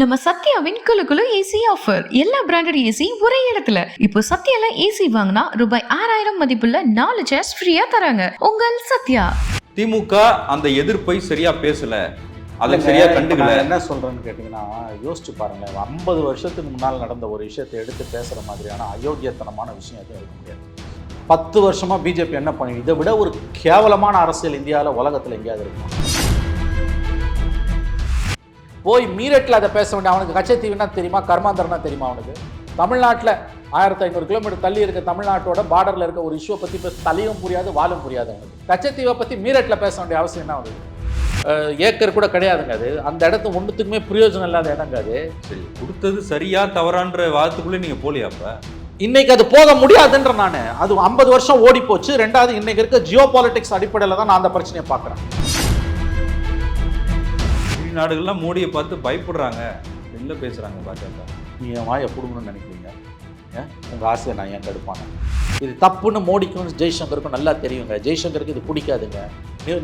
நம்ம சத்யாவின் குலு குலு ஏசி ஆஃபர் எல்லா பிராண்டட் ஏசி ஒரே இடத்துல. இப்போ சத்யால ஏசி வாங்கினா ரூபாய் ஆறாயிரம் மதிப்புள்ள நாலு சேர்ஸ் ஃப்ரீயா தராங்க. உங்கள் சத்யா. திமுக அந்த எதிர்ப்பை சரியா பேசல. அதை சரியா கண்டுக்கல. என்ன சொல்றேன்னு கேட்டிங்கன்னா யோசிச்சு பாருங்களேன். ஐம்பது வருஷத்துக்கு முன்னால் நடந்த ஒரு விஷயத்தை எடுத்து பேசுற மாதிரியான அயோக்கியத்தனமான விஷயம் எதுவும் இருக்க முடியாது. பத்து வருஷமா பிஜேபி என்ன பண்ணி இதை விட ஒரு கேவலமான அரசியல் இந்தியாவில் உலகத்தில் எங்கேயாவது இருக்குமா போய் மீரட்டில் அதை பேச வேண்டிய அவனுக்கு கச்சத்தீவுனா தெரியுமா? கர்மாந்தரனா தெரியுமா அவனுக்கு? தமிழ்நாட்டில் ஆயிரத்தி ஐநூறு கிலோமீட்டர் தள்ளி இருக்க தமிழ்நாட்டோட பார்டரில் இருக்க ஒரு இஷ்யூவை பற்றி பேச தலையும் புரியாது வாலும் புரியாது அவனுக்கு. கச்சத்தீவை பற்றி மீரட்டில் பேச வேண்டிய அவசியம் என்ன அவனுக்கு? ஏக்கர் கூட கிடையாதுங்க அது. அந்த இடத்து ஒன்றுத்துக்குமே பிரயோஜனம் இல்லாத இடங்க அது. சரி கொடுத்தது சரியா தவறான்ற வாதத்துக்குள்ளே நீங்க போலியா அப்ப? இன்னைக்கு அது போக முடியாதுன்ற நான். அது ஐம்பது வருஷம் ஓடி போச்சு ரெண்டாவது இன்னைக்கு இருக்க ஜியோ பாலிட்டிக்ஸ் அடிப்படையில் தான் நான் அந்த பிரச்சனையை பார்க்குறேன். வெளிநாடுகள்லாம் மோடியை பார்த்து பயப்படுறாங்க. வெளில பேசுறாங்க பாஜக? நீ என் வாயை பிடுங்கணும்னு நினைக்கிறீங்க? ஏன்? உங்க ஆசையை நான் ஏன் தடுப்பானே இது தப்புன்னு மோடிக்கும் ஜெய்சங்கருக்கும் நல்லா தெரியுங்க. ஜெய்சங்கருக்கு இது பிடிக்காதுங்க.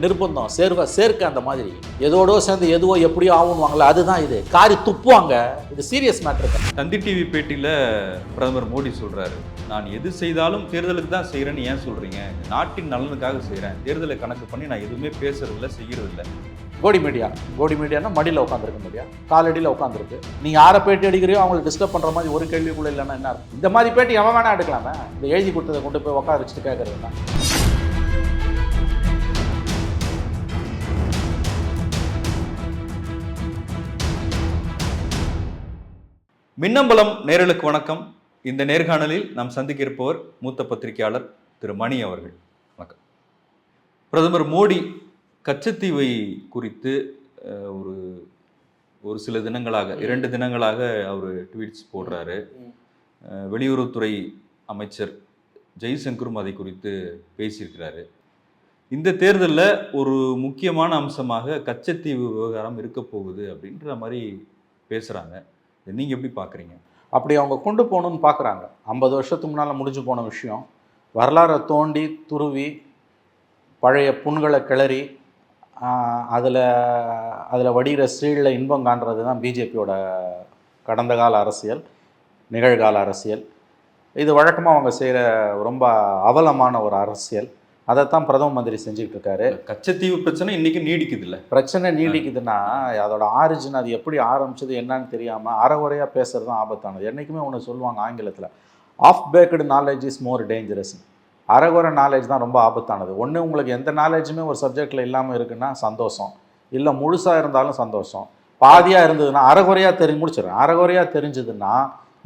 நிர்பந்தம் சேர்வ சேர்க்க அந்த மாதிரி. எதோடோ சேர்ந்து எதுவோ எப்படியோ ஆகுன்னுவாங்களே அதுதான் இது. காரி துப்புவாங்க. இது சீரியஸ் மேட்டருங்க தந்தி டிவி பேட்டியில பிரதமர் மோடி சொல்றாரு. நான் எது செய்தாலும் தேர்தலுக்கு தான் செய்யறேன்னு ஏன் சொல்றீங்க? நாட்டின் நலனுக்காக செய்றேன். தேர்தலை கணக்கு பண்ணி நான் எதுவுமே பேசுறது இல்ல செய்யறது இல்ல கோடி மீடியா கோடி மீடியானா மடியில் உட்காந்துருக்க மீடியா காலடியில் உட்காந்துருக்கு நீ யாரை பேட்டி அடிக்கிறியோ அவங்களை டிஸ்டர்ப் பண்ணுற மாதிரி ஒரு கேள்வி கூட இல்லைன்னா என்ன இந்த மாதிரி பேட்டி எவன் வேணா எடுக்கலாமே? இந்த எழுதி கொடுத்ததை கொண்டு போய் உட்கார வச்சுட்டு கேட்கறதுனா மின்னம்பலம் நேரலுக்கு வணக்கம். இந்த நேர்காணலில் நாம் சந்திக்க இருப்பவர் மூத்த பத்திரிகையாளர் திரு மணி அவர்கள். வணக்கம். பிரதமர் மோடி கச்சத்தீவை குறித்து ஒரு ஒரு சில தினங்களாக இரண்டு தினங்களாக அவர் ட்வீட்ஸ் போடுறாரு. வெளியுறவுத்துறை அமைச்சர் ஜெய்சங்கரும் அதை குறித்து பேசியிருக்கிறாரு. இந்த தேர்தலில் ஒரு முக்கியமான அம்சமாக கச்சத்தீவு விவகாரம் இருக்க போகுது அப்படின்ற மாதிரி பேசுகிறாங்க நீங்கள் எப்படி பார்க்குறீங்க அப்படி அவங்க கொண்டு போகணும்னு பார்க்குறாங்க ஐம்பது வருஷத்துக்கு முன்னால் முடிஞ்சு போன விஷயம். வரலாறை தோண்டி துருவி பழைய புண்களை கிளறி அதில் அதில் வடிகிற ஸ்ரீலில் இன்பம் காண்றது தான் பிஜேபியோட கடந்த கால அரசியல் நிகழ்கால அரசியல். இது வழக்கமாக அவங்க செய்கிற ரொம்ப அவலமான ஒரு அரசியல். அதைத்தான் பிரதம மந்திரி செஞ்சுக்கிட்டு இருக்காரு. கச்சத்தீவு பிரச்சனை இன்னைக்கு நீடிக்குது இல்ல பிரச்சனை நீடிக்குதுன்னா அதோட ஆரிஜின் அது எப்படி ஆரம்பிச்சது என்னன்னு தெரியாமல் அறகுறையாக பேசுறது தான் ஆபத்தானது. என்றைக்குமே ஒன்று சொல்லுவாங்க ஆங்கிலத்தில் half baked knowledge is more dangerous அறகுறை knowledge தான் ரொம்ப ஆபத்தானது. ஒன்று உங்களுக்கு எந்த நாலேஜுமே ஒரு சப்ஜெக்டில் இல்லாமல் இருக்குன்னா சந்தோஷம். இல்லை முழுசாக இருந்தாலும் சந்தோஷம். பாதியாக இருந்ததுன்னா அறகுறையாக தெரி முடிச்சிடுறேன். அறகுறையாக தெரிஞ்சதுன்னா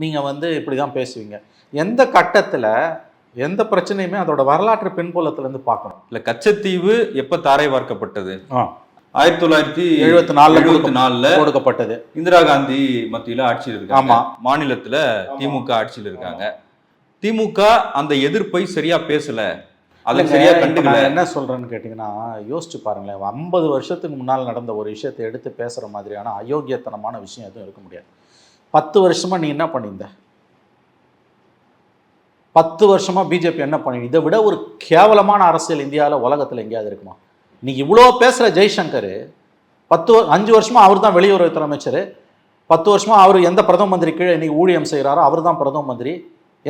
நீங்கள் வந்து இப்படி தான் பேசுவீங்க. எந்த கட்டத்தில் எந்த பிரச்சனையுமே அதோட வரலாற்று பின்புலத்துலேருந்து பார்க்கணும். இல்ல கச்சத்தீவு எப்ப தாரை வார்க்கப்பட்டது. ஆயிரத்தி தொள்ளாயிரத்தி எழுபத்தி நாலில் எழுபத்தி நாலுல கொடுக்கப்பட்டது. இந்திரா காந்தி மத்தியில ஆட்சியில் இருக்காங்க. ஆமா. மாநிலத்துல திமுக ஆட்சியில் இருக்காங்க. திமுக அந்த எதிர்ப்பை சரியா பேசல. அதை இல்லைங்க, சரியா கண்டுக்கல. என்ன சொல்றேன்னு கேட்டிங்கன்னா யோசிச்சு பாருங்களேன். ஐம்பது வருஷத்துக்கு முன்னால் நடந்த ஒரு விஷயத்தை எடுத்து பேசுற மாதிரியான அயோக்கியத்தனமான விஷயம் எதுவும் இருக்க முடியாது. பத்து வருஷமா நீ என்ன பண்ணியிருந்த? பத்து வருஷமா பிஜேபி என்ன பண்ணி இதை விட ஒரு கேவலமான அரசியல் இந்தியாவில் உலகத்தில் எங்கேயாவது இருக்குமா? நீ இவ்வளோ பேசுகிற ஜெய்சங்கர் பத்து அஞ்சு வருஷமா அவர் தான் வெளியுறவுத்துறை அமைச்சர் பத்து வருஷமா அவர் எந்த பிரதம மந்திரி கீழே இன்னைக்கு ஊழியம் செய்கிறாரோ அவர் தான் பிரதம மந்திரி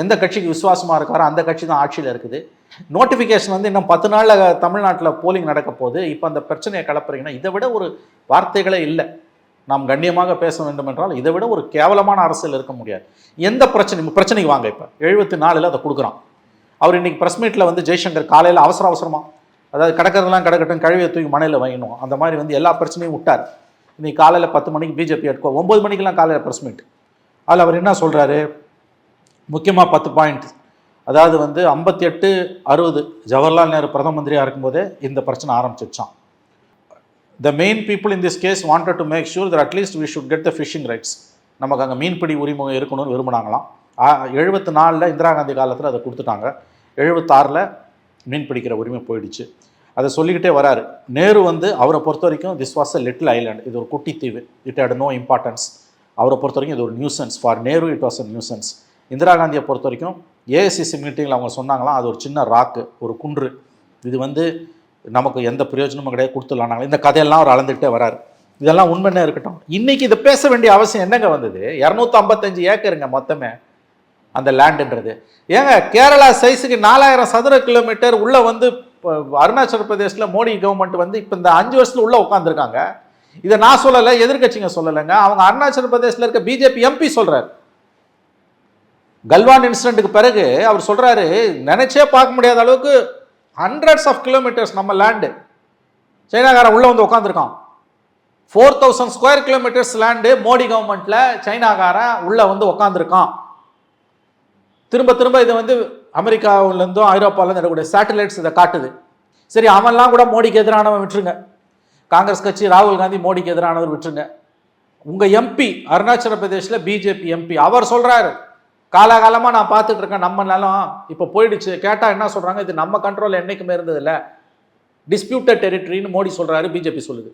எந்த கட்சிக்கு விசுவாசமாக இருக்காரோ அந்த கட்சி தான் ஆட்சியில் இருக்குது. நோட்டிஃபிகேஷன் வந்து இன்னும் பத்து நாளில் தமிழ்நாட்டில் போலிங் நடக்க போகுது. இப்போ அந்த பிரச்சனையை கலப்புறீங்கன்னா இதை விட ஒரு வார்த்தைகளே இல்லை. நாம் கண்ணியமாக பேச வேண்டும் என்றால் இதை விட ஒரு கேவலமான அரசியல் இருக்க முடியாது. எந்த பிரச்சனை பிரச்சனைக்கு வாங்க இப்போ. எழுபத்தி நாலில் அதை கொடுக்குறான். அவர் இன்னைக்கு ப்ரெஸ் மீட்டில் வந்து ஜெய்சங்கர் காலையில் அவசர அவசரமாக அதாவது கிடக்கிறதெல்லாம் கிடக்கட்டும் கழுவியை தூக்கி மனையில் வைக்கணும் அந்த மாதிரி வந்து எல்லா பிரச்சனையும் விட்டார். இன்றைக்கி காலையில் பத்து மணிக்கு பிஜேபி எடுக்கோ ஒம்பது மணிக்கெலாம் காலையில் ப்ரெஸ் மீட் அதில் அவர் என்ன சொல்கிறாரு முக்கியமாக பத்து பாயிண்ட் அதாவது வந்து ஐம்பத்தி எட்டு அறுபது. ஜவஹர்லால் நேரு பிரதம மந்திரியாக இருக்கும்போதே இந்த பிரச்சனை ஆரம்பிச்சிச்சான் the main people in this case wanted to make sure that at least we should get the fishing rights நமக்கு அங்கே மீன்பிடி உரிமம் இருக்கணும்னு விரும்பினாங்களாம். எழுபத்தி நாலில் இந்திரா காந்தி காலத்தில் அதை கொடுத்துட்டாங்க. எழுபத்தாறில் மீன் பிடிக்கிற உரிமை போயிடுச்சு. அதை சொல்லிக்கிட்டே வராரு. நேரு வந்து அவரை பொறுத்த வரைக்கும் this was a little island இது ஒரு குட்டி தீவு. இட் ஹேட் நோ இம்பார்ட்டன்ஸ் அவரை பொறுத்த வரைக்கும் இது ஒரு nuisance for Nehru it was a nuisance Indira காந்தியை பொறுத்த வரைக்கும் ஏஐசிசி மீட்டிங்கில் அவங்க சொன்னாங்களாம் அது ஒரு சின்ன ராக்கு ஒரு குன்று. இது வந்து நமக்கு எந்த பிரயோஜனமும் கிடையாது கொடுத்துடலானாங்க இந்த கதையெல்லாம் அவர் அளந்துக்கிட்டே வராரு. இதெல்லாம் உண்மைன்னே இருக்கட்டும். இன்றைக்கி இதை பேச வேண்டிய அவசியம் என்னங்க வந்தது? இரநூத்தி ஐம்பத்தஞ்சு ஏக்கருங்க மொத்தமே அந்த லேண்டுன்றது ஏங்க கேரளா சைஸுக்கு நாலாயிரம் சதுர கிலோமீட்டர் உள்ளே வந்து இப்போ அருணாச்சல பிரதேசில் மோடி கவர்மெண்ட் வந்து இப்போ இந்த அஞ்சு வருஷத்துல உள்ளே உட்காந்துருக்காங்க இதை நான் சொல்லலை எதிர்க்கட்சிங்க சொல்லலைங்க. அவங்க அருணாச்சல பிரதேசில் இருக்க பிஜேபி எம்பி சொல்கிறார் கல்வான் இன்சிடென்ட்டுக்கு பிறகு அவர் சொல்கிறாரு நினைச்சே பார்க்க முடியாத அளவுக்கு ஹண்ட்ரட்ஸ் ஆஃப் கிலோமீட்டர்ஸ் நம்ம லேண்டு சைனாக்காரன் உள்ளே வந்து உட்காந்துருக்கான் four thousand square kilometres land Modi கவர்மெண்ட்டில் சைனாக்காரன் உள்ளே வந்து உட்காந்துருக்கான் திரும்ப திரும்ப இதை வந்து அமெரிக்காவிலேருந்தும் ஐரோப்பாவிலேருந்து இருக்கக்கூடிய சேட்டலைட்ஸ் இதை காட்டுது. சரி அவன்லாம் கூட மோடிக்கு எதிரானவன் விட்டுருங்க. காங்கிரஸ் கட்சி ராகுல் காந்தி மோடிக்கு எதிரானவர் விட்டுருங்க. உங்கள் எம்பி அருணாச்சல பிரதேஷில் பிஜேபி எம்பி அவர் சொல்கிறாரு காலாகாலமா நான் பார்த்துட்டு இருக்கேன். நம்ம நிலம் இப்போ போயிடுச்சு. கேட்டா என்ன சொல்றாங்க? இது நம்ம கண்ட்ரோல் என்னைக்குமே இருந்தது இல்ல. டிஸ்பியூட்டட் டெரிட்டரின்னு மோடி சொல்றாரு பிஜேபி சொல்லுது.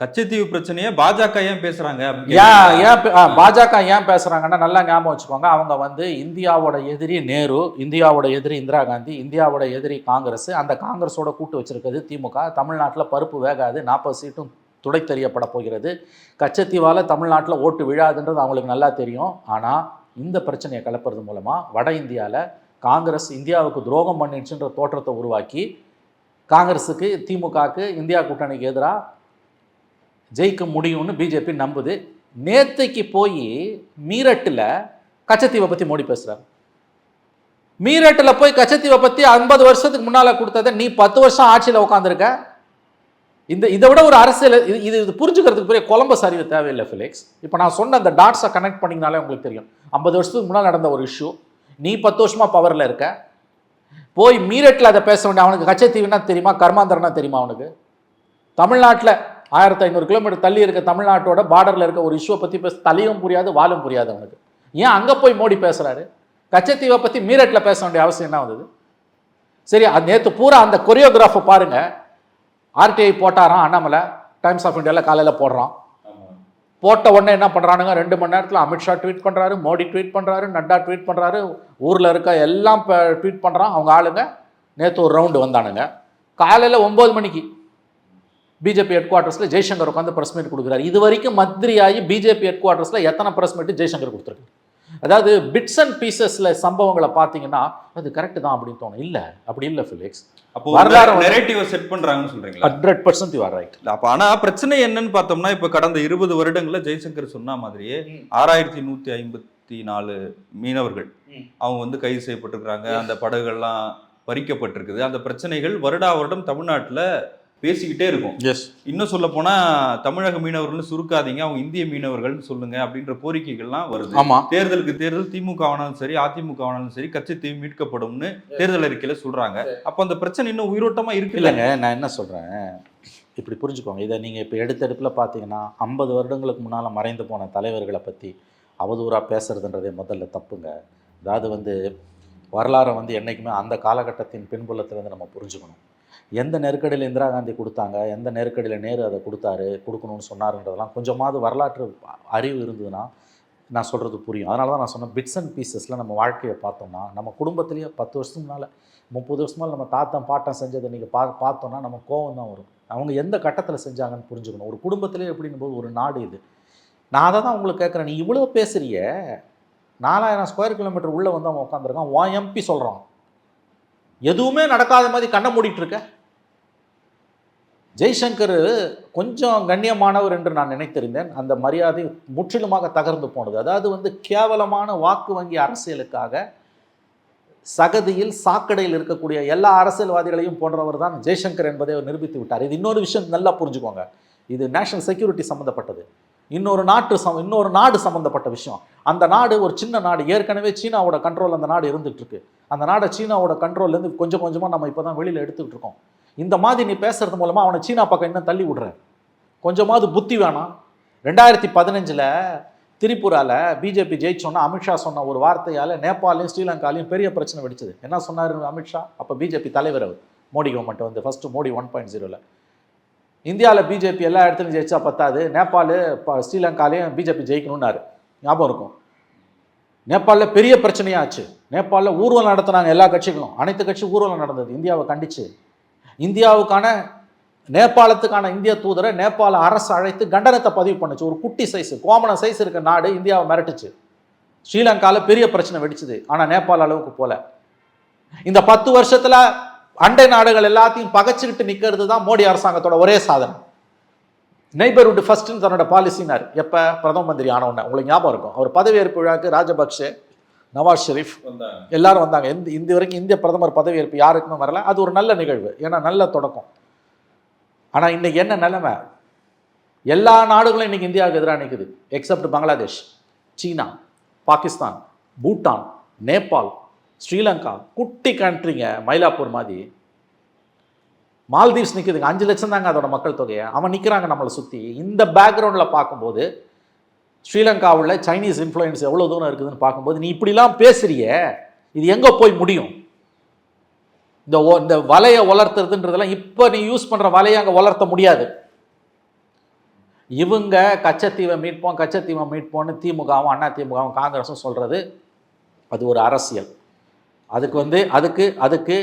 கச்சத்தீவு பிரச்சனையை பாஜக ஏன் அப்படின்னு ஏன்? ஏன் பாஜக ஏன் பேசுறாங்கன்னா நல்லா ஞாபகம் வச்சுக்கோங்க. அவங்க வந்து இந்தியாவோட எதிரி நேரு இந்தியாவோட எதிரி இந்திரா காந்தி இந்தியாவோட எதிரி காங்கிரஸ் அந்த காங்கிரஸோட கூட்டு வச்சிருக்கிறது திமுக. தமிழ்நாட்டில் பருப்பு வேகாது நாற்பது சீட்டும் துடை தெரியப்பட போகிறது. கச்சத்தீவால தமிழ்நாட்டில் ஓட்டு விழாதுன்றது அவங்களுக்கு நல்லா தெரியும். ஆனால் இந்த பிரச்சனையை கலப்புறது மூலமாக வட இந்தியாவில் காங்கிரஸ் இந்தியாவுக்கு துரோகம் பண்ணிடுச்சுன்ற தோற்றத்தை உருவாக்கி காங்கிரஸுக்கு திமுகவுக்கு இந்தியா கூட்டணிக்கு எதிராக ஜெயிக்க முடியும்னு பிஜேபி நம்புது. நேத்தைக்கு போய் மீரட்டில் கச்சத்தீவை பற்றி மோடி பேசுகிறார் மீரட்டில் போய் கச்சத்தீவை பற்றி ஐம்பது வருஷத்துக்கு முன்னால் கொடுத்ததை நீ பத்து வருஷம் ஆட்சியில் உட்காந்துருக்க இந்த இதை விட ஒரு அரசியல் இது இது இது புரிஞ்சுக்கிறதுக்கு பெரிய கொலம்பஸ் அறிவு தேவையில்லை ஃபிலிக்ஸ் இப்போ நான் சொன்ன அந்த டாட்ஸை கனெக்ட் பண்ணிங்கனாலே உங்களுக்கு தெரியும். ஐம்பது வருஷத்துக்கு முன்னால் நடந்த ஒரு இஷ்யூ நீ பத்து வருஷமாக பவரில் இருக்க. போய் மீரட்டில் அதை பேச வேண்டிய அவனுக்கு கச்சத்தீவுனா தெரியுமா? கர்மாந்தரனா தெரியுமா அவனுக்கு? தமிழ்நாட்டில் ஆயிரத்தி ஐநூறு கிலோமீட்டர் தள்ளி இருக்க தமிழ்நாட்டோட பார்டரில் இருக்க ஒரு இஷ்யூவை பற்றி பேச தலையும் புரியாது வாலும் புரியாது அவனுக்கு. ஏன் அங்கே போய் மோடி பேசுகிறாரு கச்சத்தீவை பற்றி மீரட்டில் பேச வேண்டிய அவசியம் என்ன வந்தது? சரி அது நேற்று பூரா அந்த கொரியோகிராஃபை பாருங்கள் ஆர்டிஐ போட்டாராம் அண்ணாமலை டைம்ஸ் ஆஃப் இந்தியாவில் காலையில் போடுறான். போட்ட உடனே என்ன பண்ணுறானுங்க ரெண்டு மணி நேரத்தில் அமித்ஷா ட்வீட் பண்ணுறாரு மோடி ட்வீட் பண்ணுறாரு நட்டா ட்வீட் பண்ணுறாரு ஊரில் இருக்க எல்லாம் ட்வீட் பண்ணுறான் அவங்க ஆளுங்க நேற்று ஒரு ரவுண்டு வந்தானுங்க. காலையில் ஒம்பது மணிக்கு பிஜேபி ஹெட் குவார்ட்டர்ஸில் ஜெய்சங்கர் உட்காந்து ப்ரெஸ் மீட் கொடுக்குறாரு. இது வரைக்கும் மந்திரியாகி பிஜேபி ஹெட் குவார்ட்டர்ஸில் எத்தனை ப்ரெஸ் மீட் ஜெய்சங்கர் கொடுத்துருக்கு? அதாவது பிட்ஸ் அண்ட் பீசஸில் சம்பவங்களை பார்த்தீங்கன்னா அது கரெக்டு தான் அப்படின்னு தோணும். இல்லை அப்படி இல்லை ஃபிலிக்ஸ் அப்போ வரலாறு நெரேட்டிவ செட் பண்றாங்கன்னு சொல்றீங்களா? Hundred percent you are right அப்ப ஆனா பிரச்சனை என்னன்னு பார்த்தோம்னா இப்ப கடந்த இருபது வருடங்கள்ல ஜெய்சங்கர் சொன்ன மாதிரியே ஆறாயிரத்தி நூத்தி ஐம்பத்தி நாலு மீனவர்கள். அவங்க வந்து கைது செய்யப்பட்டிருக்கிறாங்க. அந்த படகுகள்லாம் பறிக்கப்பட்டிருக்குது. அந்த பிரச்சனைகள் வருடா வருடம் தமிழ்நாட்டுல பேசிக்கிட்டே இருக்கும். எஸ் இன்னும் சொல்ல போனா தமிழக மீனவர்கள்னு சுருக்காதீங்க அவங்க இந்திய மீனவர்கள்னு சொல்லுங்க அப்படின்ற கோரிக்கைகள்லாம் வருது. ஆமாம் தேர்தலுக்கு தேர்தல் திமுக ஆனாலும் சரி அதிமுக ஆனாலும் சரி கட்சித்தீவு மீட்கப்படும்னு தேர்தல் அறிக்கையில சொல்றாங்க. அப்ப அந்த பிரச்சனை இன்னும் உயிரோட்டமா இருக்கு இல்லைங்க நான் என்ன சொல்கிறேன் இப்படி புரிஞ்சுக்கோங்க. இதை நீங்கள் இப்போ எடுத்தெடுப்பில் பார்த்தீங்கன்னா ஐம்பது வருடங்களுக்கு முன்னால் மறைந்து போன தலைவர்களை பற்றி அவதூறாக பேசுறதுன்றதே முதல்ல தப்புங்க. அதாவது வந்து வரலாறை வந்து என்றைக்குமே அந்த காலகட்டத்தின் பின்புலத்திலேருந்து நம்ம புரிஞ்சுக்கணும். எந்த நெருக்கடியில் இந்திரா காந்தி கொடுத்தாங்க எந்த நெருக்கடியில் நேரு அதை கொடுத்தாரு கொடுக்கணும்னு சொன்னாருன்றதெல்லாம் கொஞ்சமாவது வரலாற்று அறிவு இருந்ததுன்னா நான் சொல்கிறது புரியும். அதனால தான் நான் சொன்னேன் பிட்ஸ் அண்ட் பீசஸில் நம்ம வாழ்க்கையை பார்த்தோம்னா நம்ம குடும்பத்திலேயே பத்து வருஷத்துக்கு முன்னால் முப்பது வருஷமாக நம்ம தாத்தன் பாட்டம் செஞ்சதை நீங்கள் பா பார்த்தோன்னா நம்ம கோவம் தான் வரும். அவங்க எந்த கட்டத்தில் செஞ்சாங்கன்னு புரிஞ்சுக்கணும். ஒரு குடும்பத்திலே எப்படின்னும் போது ஒரு நாடு இது. நான் அதை தான் உங்களுக்கு கேட்குறேன். நீ இவ்வளோ பேசுகிறிய நாலாயிரம் ஸ்கொயர் கிலோமீட்டர் உள்ளே வந்து அவன் உட்காந்துருக்கான் உன் எம்பி சொல்கிறான் எதுவுமே நடக்காத மாதிரி கண்ணை மூடிட்டு இருக்க. ஜெய்சங்கர் கொஞ்சம் கண்ணியமானவர் என்று நான் நினைத்திருந்தேன். அந்த மரியாதை முற்றிலுமாக தகர்ந்து போனது. அதாவது வந்து கேவலமான வாக்கு வங்கி அரசியலுக்காக சகதியில் சாக்கடையில் இருக்கக்கூடிய எல்லா அரசியல்வாதிகளையும் போன்றவர் தான் ஜெய்சங்கர் என்பதை அவர் நிரூபித்து விட்டார். இது இன்னொரு விஷயம் நல்லா புரிஞ்சுக்கோங்க. இது நேஷனல் செக்யூரிட்டி சம்மந்தப்பட்டது இன்னொரு நாட்டு சம் இன்னொரு நாடு சம்மந்தப்பட்ட விஷயம். அந்த நாடு ஒரு சின்ன நாடு. ஏற்கனவே சீனாவோட கண்ட்ரோல் அந்த நாடு இருந்துகிட்ருக்கு அந்த நாடை சீனாவோட கண்ட்ரோல்லேருந்து கொஞ்சம் கொஞ்சமாக நம்ம இப்போ தான் வெளியில் எடுத்துக்கிட்டு இருக்கோம். இந்த மாதிரி நீ பேசுறது மூலமாக அவனை சீனா பக்கம் இன்னும் தள்ளி விடுற கொஞ்சமாவது புத்தி வேணாம். ரெண்டாயிரத்தி பதினஞ்சில் திரிபுராவில் பிஜேபி ஜெயிச்சோன்னா அமித்ஷா சொன்ன ஒரு வார்த்தையால் நேபாளையும் ஸ்ரீலங்காலையும் பெரிய பிரச்சனை வெடிச்சது. என்ன சொன்னார் அமித்ஷா? அப்போ பிஜேபி தலைவர் அவர். மோடி கவர்மெண்ட் வந்து ஃபஸ்ட்டு மோடி ஒன் பாயிண்ட் ஜீரோவில் இந்தியாவில் பிஜேபி எல்லா இடத்துலையும் ஜெயிச்சா பத்தாது. நேபாள் இப்போ ஸ்ரீலங்காலையும் பிஜேபி ஜெயிக்கணும்னாரு. ஞாபகம் இருக்கும். நேபாளில் பெரிய பிரச்சனையாச்சு நேபாளில் ஊர்வலம் நடத்தினாங்க எல்லா கட்சிகளும். அனைத்து கட்சி ஊர்வலம் நடந்தது. இந்தியாவை கண்டிச்சு. இந்தியாவுக்கான நேபாளத்துக்கான இந்திய தூதரை நேபாள அரசு அழைத்து கண்டனத்தை பதிவு பண்ணுச்சு. ஒரு குட்டி சைஸ் கோமன சைஸ் இருக்க நாடு இந்தியாவை மிரட்டுச்சு. ஸ்ரீலங்காவில் பெரிய பிரச்சனை வெடிச்சுது. ஆனால் நேபாள அளவுக்கு போல. இந்த பத்து வருஷத்தில் அண்டை நாடுகள் எல்லாத்தையும் பகைச்சிக்கிட்டு நிற்கிறது தான் மோடி அரசாங்கத்தோட ஒரே சாதனை. நெய்பர்ஹுட் ஃபர்ஸ்ட்னு தன்னோட பாலிசினார் எப்போ? பிரதம மந்திரி ஆன உங்களுக்கு ஞாபகம் இருக்கும். அவர் பதவியேற்பு விழாக்கு ராஜபக்சே நவாஸ் ஷெரீஃப் எல்லாரும் வந்தாங்க. இந்த இந்த வரைக்கும் இந்திய பிரதமர் பதவியேற்பு யாருக்குமே வரல. அது ஒரு நல்ல நிகழ்வு. ஏன்னா நல்ல தொடக்கம். ஆனால் இன்னைக்கு என்ன நிலைமை? எல்லா நாடுகளும் இன்னைக்கு இந்தியாவுக்கு எதிராக நிற்குது எக்ஸப்ட் பங்களாதேஷ் சீனா பாகிஸ்தான் பூட்டான் நேபாள் ஸ்ரீலங்கா குட்டி கண்ட்ரிங்க மயிலாப்பூர் மாதிரி. மால்தீவ்ஸ் நிற்குதுங்க அஞ்சு லட்சம் தாங்க அதோட மக்கள் தொகையை. அவன் நிற்கிறாங்க நம்மளை சுற்றி இந்த பேக்ரவுண்டில் பார்க்கும்போது ஸ்ரீலங்காவில் சைனீஸ் இன்ஃப்ளூயன்ஸ் எவ்வளோ தூரம் இருக்குதுன்னு பார்க்கும்போது நீ இப்படிலாம் பேசுறிய இது எங்கே போய் முடியும்? இந்த ஓ இந்த வலையை வளர்த்துறதுன்றதெல்லாம் இப்போ நீ யூஸ் பண்ணுற வலையை அங்கே வளர்த்த முடியாது. இவங்க கச்சத்தீவை மீட்போம் கச்சத்தீவை மீட்போம்னு திமுகவும் அண்ணா திமுகவும் காங்கிரஸும் சொல்கிறது அது ஒரு அரசியல். அதுக்கு வந்து அதுக்கு அதுக்கு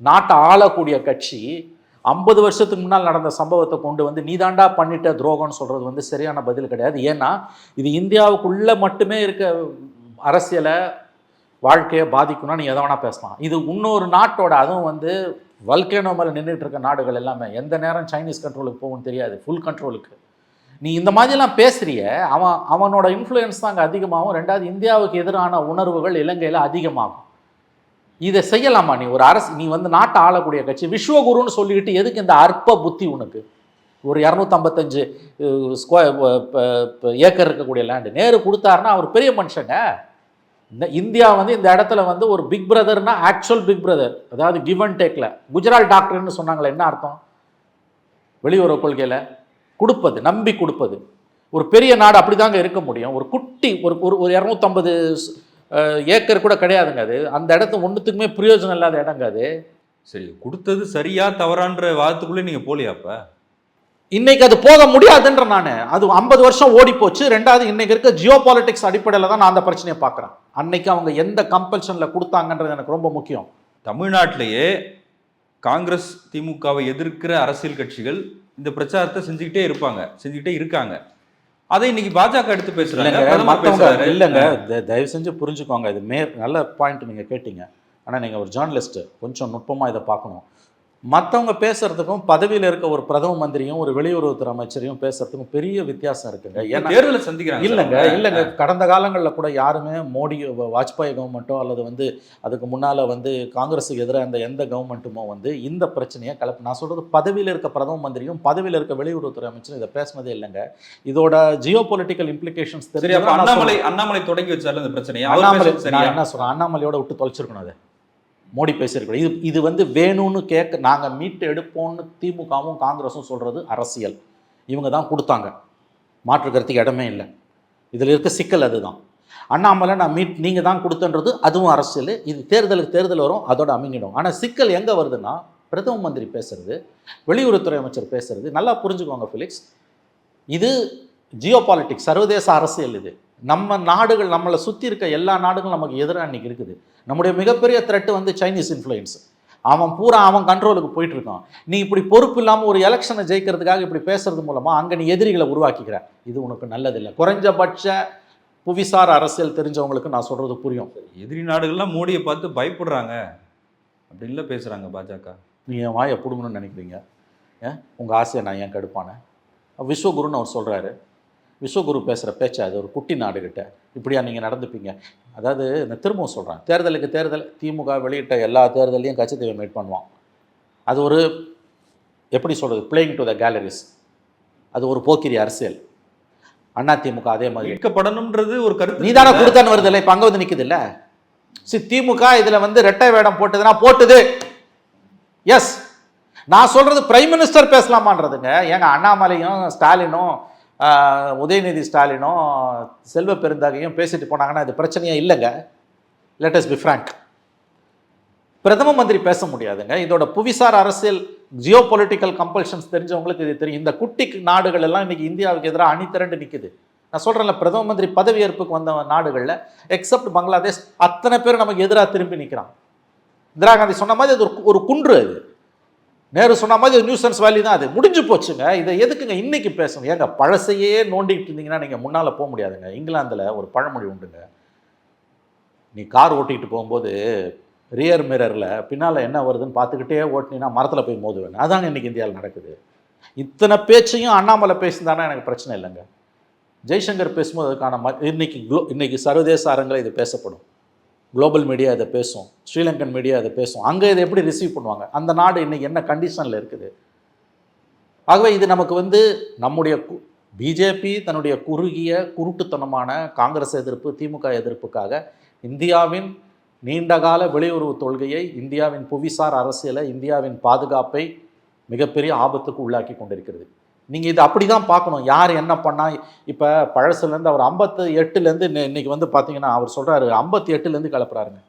நாட்டை ஆளக்கூடிய கட்சி ஐம்பது வருஷத்துக்கு முன்னால் நடந்த சம்பவத்தை கொண்டு வந்து நீதாண்டா பண்ணிட்ட துரோகம்னு சொல்கிறது வந்து சரியான பதில் கிடையாது. ஏன்னா இது இந்தியாவுக்குள்ளே மட்டுமே இருக்க அரசியலை வாழ்க்கையை பாதிக்கும்னா நீ எதை வேணால் பேசலாம். இது இன்னொரு நாட்டோட அதுவும் வந்து வல்கேனோ மேலே நின்றுட்டு இருக்க நாடுகள் எல்லாமே எந்த நேரம் சைனீஸ் கண்ட்ரோலுக்கு போகும்னு தெரியாது ஃபுல் கண்ட்ரோலுக்கு நீ இந்த மாதிரிலாம் பேசுகிறிய அவன் அவனோட இன்ஃப்ளூயன்ஸ் தான் அங்கே அதிகமாகும். ரெண்டாவது இந்தியாவுக்கு எதிரான உணர்வுகள் இலங்கையில் அதிகமாகும். இதை செய்யலாமா நீ? ஒரு அரசு நீ வந்து நாட்டை ஆளக்கூடிய கட்சி. விஸ்வகுருன்னு சொல்லிக்கிட்டு எதுக்கு இந்த அற்ப புத்தி உனக்கு? ஒரு இரநூத்தம்பத்தஞ்சு ஸ்கொயர் ஏக்கர் இருக்கக்கூடிய லேண்டு நேரு கொடுத்தாருன்னா அவர் பெரிய மனுஷங்க. இந்த இந்தியா வந்து இந்த இடத்துல வந்து ஒரு பிக் பிரதர்னா ஆக்சுவல் பிக் பிரதர் அதாவது கிவ் அண்ட் டேக்கில் குஜராத் டாக்டர்னு சொன்னாங்களே என்ன அர்த்தம்? வெளியுறவு கொள்கையில். கொடுப்பது நம்பி கொடுப்பது. ஒரு பெரிய நாடு அப்படிதாங்க இருக்க முடியும். ஒரு குட்டி ஒரு ஒரு ஒரு இரநூத்தம்பது ஏக்கர் கூட கிடையாதுங்க அது. அந்த இடத்து ஒன்றுத்துக்குமே பிரயோஜனம் இல்லாத இடங்க அது. சரி கொடுத்தது சரியா தவறான்ற வாதத்துக்குள்ளே நீங்க போலியா அப்ப? இன்னைக்கு அது போக முடியாதுன்ற நான். அது ஐம்பது வருஷம் ஓடி போச்சு ரெண்டாவது இன்னைக்கு இருக்க ஜியோ பாலிட்டிக்ஸ் அடிப்படையில் தான் நான் அந்த பிரச்சனையை பார்க்குறேன். அன்னைக்கு அவங்க எந்த கம்பல்ஷனில் கொடுத்தாங்கன்றது எனக்கு ரொம்ப முக்கியம். தமிழ்நாட்டிலேயே காங்கிரஸ் திமுகவை எதிர்க்கிற அரசியல் கட்சிகள் இந்த பிரச்சாரத்தை செஞ்சுக்கிட்டே இருப்பாங்க. செஞ்சுக்கிட்டே இருக்காங்க. அதை இன்னைக்கு பாஜக எடுத்து பேசுறாங்க. இல்லைங்க தயவு செஞ்சு புரிஞ்சுக்கோங்க. இது மே நல்ல பாயிண்ட் நீங்கள் கேட்டீங்க. ஆனால் நீங்கள் ஒரு ஜேர்னலிஸ்ட்டு கொஞ்சம் நுட்பமாக இதை பார்க்கணும். மற்றவங்க பேசுறதுக்கும் பதவியில் இருக்க ஒரு பிரதம மந்திரியும் ஒரு வெளியுறவுத்துறை அமைச்சரையும் பேசுறதுக்கும் பெரிய வித்தியாசம் இருக்குங்க. ஏன்னா தேர்தலை சந்திக்கிறாங்க இல்லைங்க. இல்லைங்க. கடந்த காலங்களில் கூட யாருமே மோடி வாஜ்பாய் கவர்மெண்ட்டோ அல்லது வந்து அதுக்கு முன்னால் வந்து காங்கிரஸுக்கு எதிராக இருந்த எந்த கவர்மெண்ட்டுமோ வந்து இந்த பிரச்சனையை கலப்பு நான் சொல்கிறது பதவியில் இருக்க பிரதம மந்திரியும் பதவியில் இருக்க வெளியுறவுத்துறை அமைச்சரும் இதை பேசினதே இல்லைங்க. இதோட ஜியோ பொலிட்டிக்கல் இம்ப்ளிகேஷன்ஸ் அப்ப அண்ணாமலை அண்ணாமலை தொடங்கி வச்சார்ல இந்த பிரச்சனையை? அண்ணாமலை நான் என்ன சொல்கிறேன் அண்ணாமலையோட விட்டு தொலைச்சிருக்கணும் அதை. மோடி பேசியிருக்கணும் இது இது வந்து வேணும்னு கேட்க நாங்கள் மீட்டு எடுப்போம்னு திமுகவும் காங்கிரஸும் சொல்கிறது அரசியல். இவங்க தான் கொடுத்தாங்க. மாற்று கருத்துக்கு இடமே இல்லை. இதில் இருக்க சிக்கல் அதுதான். அண்ணாமலை நான் மீட் நீங்கள் தான் கொடுத்தன்றது அதுவும் அரசியல். இது தேர்தலுக்கு தேர்தல் வரும் அதோட அமைங்கிடும் ஆனால் சிக்கல் எங்கே வருதுன்னா பிரதம மந்திரி பேசுறது வெளியுறவுத்துறை அமைச்சர் பேசுறது நல்லா புரிஞ்சுக்கோங்க ஃபிலிக்ஸ் இது ஜியோ பாலிட்டிக்ஸ் சர்வதேச அரசியல் இது. நம்ம நாடுகள் நம்மளை சுற்றி இருக்க எல்லா நாடுகளும் நமக்கு எதிராக இன்னைக்கு இருக்குது. நம்முடைய மிகப்பெரிய த்ரெட்டு வந்து சைனீஸ் இன்ஃப்ளூயன்ஸ் அவன் பூரா அவன் கண்ட்ரோலுக்கு போயிட்டு இருக்கான். நீ இப்படி பொறுப்பு இல்லாமல் ஒரு எலெக்ஷனை ஜெயிக்கிறதுக்காக இப்படி பேசுறது மூலமா அங்கே நீ எதிரிகளை உருவாக்கிக்கிற. இது உனக்கு நல்லதில்லை. குறைஞ்சபட்ச புவிசார் அரசியல் தெரிஞ்சவங்களுக்கு நான் சொல்றது புரியும். எதிரி நாடுகள்லாம் மோடியை பார்த்து பயப்படுறாங்க. அப்படின்ல பேசுறாங்க பாஜக. நீ என் வாயை பிடுங்கணும்னு நினைக்கிறீங்க? ஏன்? உங்கள் ஆசையை நான் ஏன் கெடுப்பானேன் விஸ்வகுருன்னு அவர் சொல்கிறாரு விஸ்வகுரு பேசுகிற பேச்சு அது ஒரு குட்டி நாடுகிட்ட. இப்படியா நீங்கள் நடந்துப்பீங்க? அதாவது நான் திரும்பவும் சொல்கிறேன் தேர்தலுக்கு தேர்தல் திமுக வெளியிட்ட எல்லா தேர்தலையும் கட்சித்தீவை மீட் பண்ணுவான். அது ஒரு எப்படி சொல்கிறது பிளேயிங் டு த கேலரிஸ் அது ஒரு போக்கிரி அரசியல். அண்ணா திமுக அதே மாதிரி. மீட்கப்படணும்ன்றது ஒரு கருத்து நீ தானே கொடுத்தான்னு வருது இல்லை இப்போ அங்கே வந்து நிற்குது இல்லை? சி திமுக இதில் வந்து ரெட்டை வேடம் போட்டதுன்னா போட்டுது. எஸ் நான் சொல்றது பிரைம் மினிஸ்டர் பேசலாமான்றதுங்க. ஏங்க அண்ணாமலையும் ஸ்டாலினும் உதயநிதி ஸ்டாலினும் செல்வ பெருந்தகையும் பேசிட்டு போனாங்கன்னா அது பிரச்சனையே இல்லைங்க. லெட்டஸ் பி ஃப்ராங்க் பிரதம மந்திரி பேச முடியாதுங்க. இதோட புவிசார் அரசியல் ஜியோ பொலிட்டிக்கல் கம்பல்ஷன்ஸ் தெரிஞ்சவங்களுக்கு இது தெரியும். இந்த குட்டி நாடுகள் எல்லாம் இன்னைக்கு இந்தியாவுக்கு எதிராக அணி திரண்டு நிற்குது நான் சொல்கிறேன்ல பிரதம மந்திரி பதவியேற்புக்கு வந்த நாடுகளில் எக்ஸப்ட் பங்களாதேஷ் அத்தனை பேர் நமக்கு எதிராக திரும்பி நிற்கிறான் இந்திரா காந்தி சொன்ன மாதிரி அது ஒரு குன்று அது. நேரு சொன்ன மாதிரி நியூசன்ஸ் வேல்யூ தான் அது. முடிஞ்சு போச்சுங்க. இதை எதுக்குங்க இன்றைக்கி பேசணும்? ஏங்க பழசையே நோண்டிக்கிட்டு இருந்தீங்கன்னா நீங்கள் முன்னால் போக முடியாதுங்க. இங்கிலாந்தில் ஒரு பழமொழி உண்டுங்க. நீ கார் ஓட்டிகிட்டு போகும்போது ரியர் மிரரில் பின்னால் என்ன வருதுன்னு பார்த்துக்கிட்டே ஓட்டினீங்கன்னா மரத்தில் போய் மோதுவேன். அதாங்க இன்றைக்கி இந்தியாவில் நடக்குது. இத்தனை பேச்சையும் அண்ணாமலை பேசியிருந்தானா எனக்கு பிரச்சனை இல்லைங்க. ஜெய்சங்கர் பேசும்போது அதுக்கான ம இன்னைக்கு குளோ இன்னைக்கு சர்வதேச அரங்கில் இது பேசப்படும். குளோபல் மீடியா இதை பேசும். ஸ்ரீலங்கன் மீடியா இதை பேசும். அங்கே இதை எப்படி ரிசீவ் பண்ணுவாங்க? அந்த நாடு இன்னைக்கு என்ன கண்டிஷனில் இருக்குது? ஆகவே இது நமக்கு வந்து நம்முடைய பிஜேபி தன்னுடைய குறுகிய குருட்டுத்தனமான காங்கிரஸ் எதிர்ப்பு திமுக எதிர்ப்புக்காக இந்தியாவின் நீண்டகால வெளியுறவு கொள்கையை இந்தியாவின் புவிசார் அரசியலை இந்தியாவின் பாதுகாப்பை மிகப்பெரிய ஆபத்துக்கு உள்ளாக்கி கொண்டிருக்கிறது. நீங்கள் இது அப்படி தான் பார்க்கணும். யார் என்ன பண்ணால் இப்போ பழசுலேருந்து அவர் ஐம்பத்து எட்டுலேருந்து இன்னைக்கு வந்து பார்த்தீங்கன்னா அவர் சொல்கிறாரு ஐம்பத்தி எட்டுலேருந்து கிளப்புறாருங்க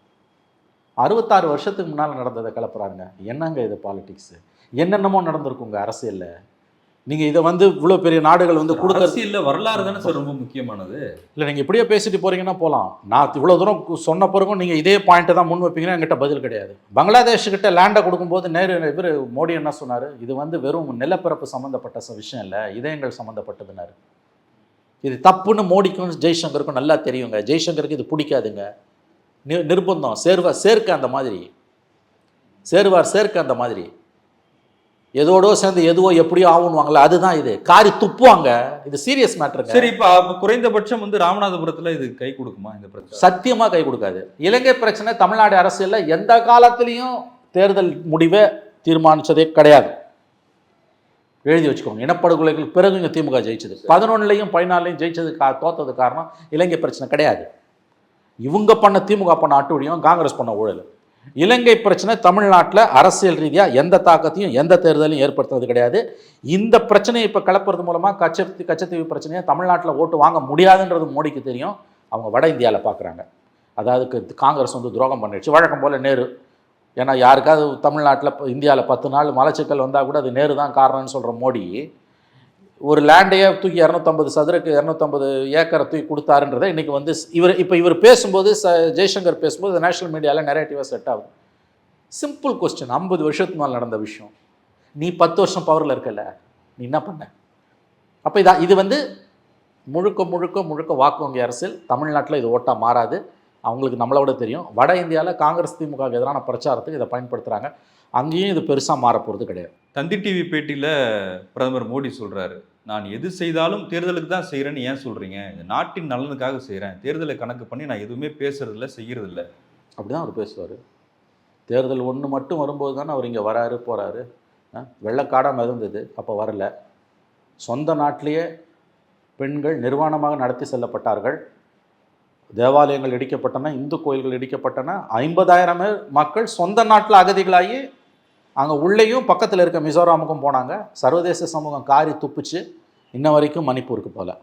அறுபத்தாறு வருஷத்துக்கு முன்னால் நடந்ததை கிளப்புறாருங்க என்னங்க இது பாலிட்டிக்ஸு என்னென்னமோ நடந்திருக்குங்க அரசியலில். நீங்கள் இதை வந்து இவ்வளோ பெரிய நாடுகள் வந்து கொடுக்கறது அரசியல்ல வரலாறு தானே சார் ரொம்ப முக்கியமானது? இல்லை நீங்கள் இப்படியே பேசிட்டு போறீங்கன்னா போகலாம் நான் இவ்வளோ தூரம் சொன்ன பிறகும் நீங்கள் இதே பாயிண்ட்டை தான் முன் வைப்பீங்கன்னா என்கிட்ட பதில் கிடையாது. பங்களாதேஷ் கிட்ட லேண்டை கொடுக்கும்போது நேரு இவர் மோடி என்ன சொன்னார்? இது வந்து வெறும் நிலப்பரப்பு சம்மந்தப்பட்ட விஷயம் இல்லை இதயங்கள் சம்மந்தப்பட்டதுனாரு இது தப்புன்னு மோடிக்கும் ஜெய்சங்கருக்கும் நல்லா தெரியுங்க. ஜெய்சங்கருக்கு இது பிடிக்காதுங்க. நி- நிர்பந்தம் சேர்வா சேர்க்க அந்த மாதிரி. சேருவார் சேர்க்க அந்த மாதிரி. எதோடோ சேர்ந்து எதுவோ எப்படியோ ஆகுன்னுவாங்களே அதுதான் இது. காரி துப்புவாங்க. இது சீரியஸ் மேட்டருங்க சரி இப்ப குறைந்தபட்சம் வந்து ராமநாதபுரத்துல இது கை கொடுக்குமா இந்த பிரச்சனை? சத்தியமா கை கொடுக்காது. இலங்கை பிரச்சனை தமிழ்நாடு அரசியல்ல எந்த காலத்திலையும் தேர்தல் முடிவை தீர்மானிச்சதே கிடையாது. எழுதி வச்சுக்கோங்க. இனப்படுகொலைகளுக்கு பிறகு இங்கே திமுக ஜெயிச்சது. பதினொன்னுலையும் பதினாலையும் ஜெயிச்சது கா தோத்தது காரணம் இலங்கை பிரச்சனை கிடையாது. இவங்க பண்ண திமுக பண்ண அட்டுழியம் காங்கிரஸ் பண்ண ஊழல். இலங்கை பிரச்சனை தமிழ்நாட்டில் அரசியல் ரீதியாக எந்த தாக்கத்தையும் எந்த தேர்தலையும் ஏற்படுத்துறது கிடையாது. இந்த பிரச்சனையை இப்போ கிளப்புறது மூலமாக கச்சத்தி கச்சத்தீவு பிரச்சனையை தமிழ்நாட்டில் ஓட்டு வாங்க முடியாதுன்றது மோடிக்கு தெரியும். அவங்க வட இந்தியாவில் பார்க்குறாங்க அதாவது காங்கிரஸ் வந்து துரோகம் பண்ணிடுச்சு. வழக்கம் போல் நேரு. ஏன்னா யாருக்காவது தமிழ்நாட்டில் இந்தியாவில் பத்து நாள் மலச்சிக்கல் வந்தால் கூட அது நேரு தான் காரணம்னு சொல்கிற மோடி. ஒரு லேண்டையே தூக்கி இரநூத்தம்பது சதுரக்கு இரநூத்தம்பது ஏக்கரை தூக்கி கொடுத்தாருன்றதை இன்றைக்கி வந்து இவர் இப்போ இவர் பேசும்போது ச ஜெய்சங்கர் பேசும்போது நேஷனல் மீடியாவில் நெரேட்டிவாக செட் ஆகும் சிம்பிள் கொஸ்டின் ஐம்பது வருஷத்துக்கு மேலே நடந்த விஷயம். நீ பத்து வருஷம் பவரில் இருக்கல நீ என்ன பண்ண? அப்போ இதா இது வந்து முழுக்க முழுக்க முழுக்க வாக்கு வங்கி அரசியல் தமிழ்நாட்டில் இது ஓட்டா மாறாது. அவங்களுக்கு நம்மளை விட தெரியும். வட இந்தியாவில் காங்கிரஸ் திமுக எதிரான பிரச்சாரத்துக்கு இதை பயன்படுத்துகிறாங்க அங்கேயும் இது பெருசாக மாறப்போகிறது கிடையாது. தந்தி டிவி பேட்டியில் பிரதமர் மோடி சொல்கிறாரு நான் எது செய்தாலும் தேர்தலுக்கு தான் செய்கிறேன்னு ஏன் சொல்கிறீங்க இந்த நாட்டின் நலனுக்காக செய்கிறேன் தேர்தலை கணக்கு பண்ணி நான் எதுவுமே பேசுறதில்ல செய்கிறதில்ல அப்படி தான் அவர் பேசுவார். தேர்தல் ஒன்று மட்டும் வரும்போது தானே அவர் இங்கே வராரு போகிறாரு வெள்ளக்காடாக மிதந்தது அப்போ வரல. சொந்த நாட்டிலேயே பெண்கள் நிர்வாணமாக நடத்தி செல்லப்பட்டார்கள். தேவாலயங்கள் இடிக்கப்பட்டன இந்து கோயில்கள் இடிக்கப்பட்டன. ஐம்பதாயிரம் மக்கள் சொந்த நாட்டில் அகதிகளாகி அங்கே உள்ளேயும் பக்கத்தில் இருக்க மிசோராமுக்கும் போனாங்க. சர்வதேச சமூகம் காரி துப்புச்சு. இன்ன வரைக்கும் மணிப்பூருக்கு போகல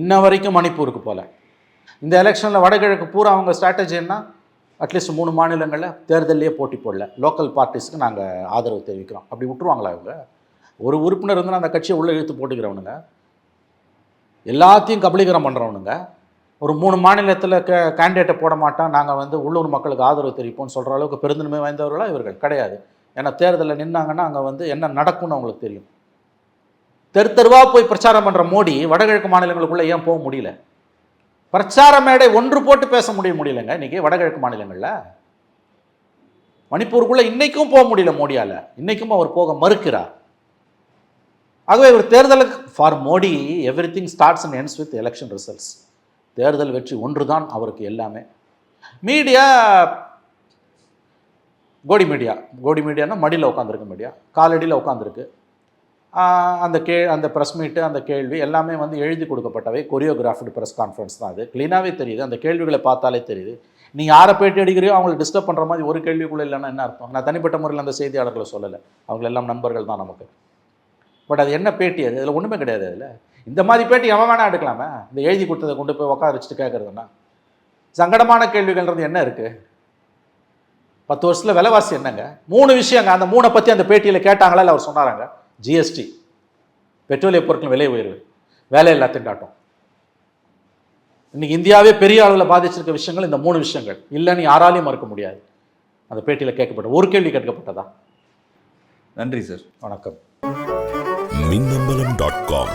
இன்ன வரைக்கும் மணிப்பூருக்கு போகல இந்த எலெக்ஷனில் வடகிழக்கு பூரா அவங்க ஸ்ட்ராட்டஜி என்ன? அட்லீஸ்ட் மூணு மாநிலங்களில் தேர்தலையே போட்டி போடல. லோக்கல் பார்ட்டிஸ்க்கு நாங்கள் ஆதரவு தெரிவிக்கிறோம். அப்படி விட்டுருவாங்களா இவங்க? ஒரு உறுப்பினர் வந்து அந்த கட்சியை உள்ளே இழுத்து போட்டுக்கிறவனுங்க. எல்லாத்தையும் கபலீகரம் பண்ணுறவனுங்க ஒரு மூணு மாநிலத்தில் க கேண்டிடேட்டை போட மாட்டோம் நாங்கள் வந்து உள்ளூர் மக்களுக்கு ஆதரவு தெரிவிப்போம்னு சொல்கிற அளவுக்கு பெருந்தன்மை வாய்ந்தவர்களாக இவர்கள்? கிடையாது. ஏன்னா தேர்தலில் நின்னாங்கன்னா அங்கே வந்து என்ன நடக்கும்னு அவங்களுக்கு தெரியும். தெரு தெருவாக போய் பிரச்சாரம் பண்ணுற மோடி வடகிழக்கு மாநிலங்களுக்குள்ளே ஏன் போக முடியல? பிரச்சார மேடை ஒன்று போட்டு பேச முடிய முடியலங்க இன்றைக்கி வடகிழக்கு மாநிலங்களில். மணிப்பூருக்குள்ளே இன்றைக்கும் போக முடியல மோடியால். இன்றைக்கும் அவர் போக மறுக்கிறார். ஆகவே இவர் தேர்தலுக்கு for Modi everything starts and ends with election results தேர்தல் வெற்றி ஒன்று தான் அவருக்கு எல்லாமே. மீடியா கோடி மீடியா கோடி மீடியானா மடியில் உட்காந்துருக்கு மீடியா காலடியில் உட்காந்துருக்கு அந்த கே அந்த ப்ரெஸ் மீட்டு அந்த கேள்வி எல்லாமே வந்து எழுதி கொடுக்கப்பட்டவை. கொரியோகிராஃப்டு ப்ரெஸ் கான்ஃபரன்ஸ் தான் அது. க்ளீனாகவே தெரியுது. அந்த கேள்விகளை பார்த்தாலே தெரியுது. நீ யாரை பேட்டி அடிக்கிறியோ அவங்களை டிஸ்டர்ப் பண்ணுற மாதிரி ஒரு கேள்விக்குள்ளே இல்லைன்னா என்ன அர்த்தம்? நான் தனிப்பட்ட முறையில் அந்த செய்தியாளர்களை சொல்லலை. அவங்க எல்லாம் நண்பர்கள் தான் நமக்கு. பட் அது என்ன பேட்டி அது? இதில் ஒன்றுமே கிடையாது அதில். இந்த மாதிரி பேட்டி எவன் வேணா எடுக்கலாமே? இந்த எழுதி கொடுத்ததை கொண்டு போய் உட்கார வச்சுட்டு கேட்குறதுன்னா சங்கடமான கேள்விகள்ன்றது என்ன இருக்குது பத்து வருஷத்தில் விலைவாசி என்னங்க? மூணு விஷயங்க. அந்த மூணை பற்றி அந்த பேட்டியில் கேட்டாங்களா இல்லை அவர் சொன்னாராங்க? ஜிஎஸ்டி. பெட்ரோலிய பொருட்கள் விலை உயர்வு. வேலையில்லா திண்டாட்டம் இன்னைக்கு இந்தியாவே பெரிய அளவில் பாதிச்சிருக்க விஷயங்கள் இந்த மூணு விஷயங்கள். இல்லைன்னு யாராலையும் மறுக்க முடியாது. அந்த பேட்டியில் கேட்கப்பட்ட ஒரு கேள்வி கேட்கப்பட்டதா? நன்றி சார். வணக்கம். Minnambalam dot com.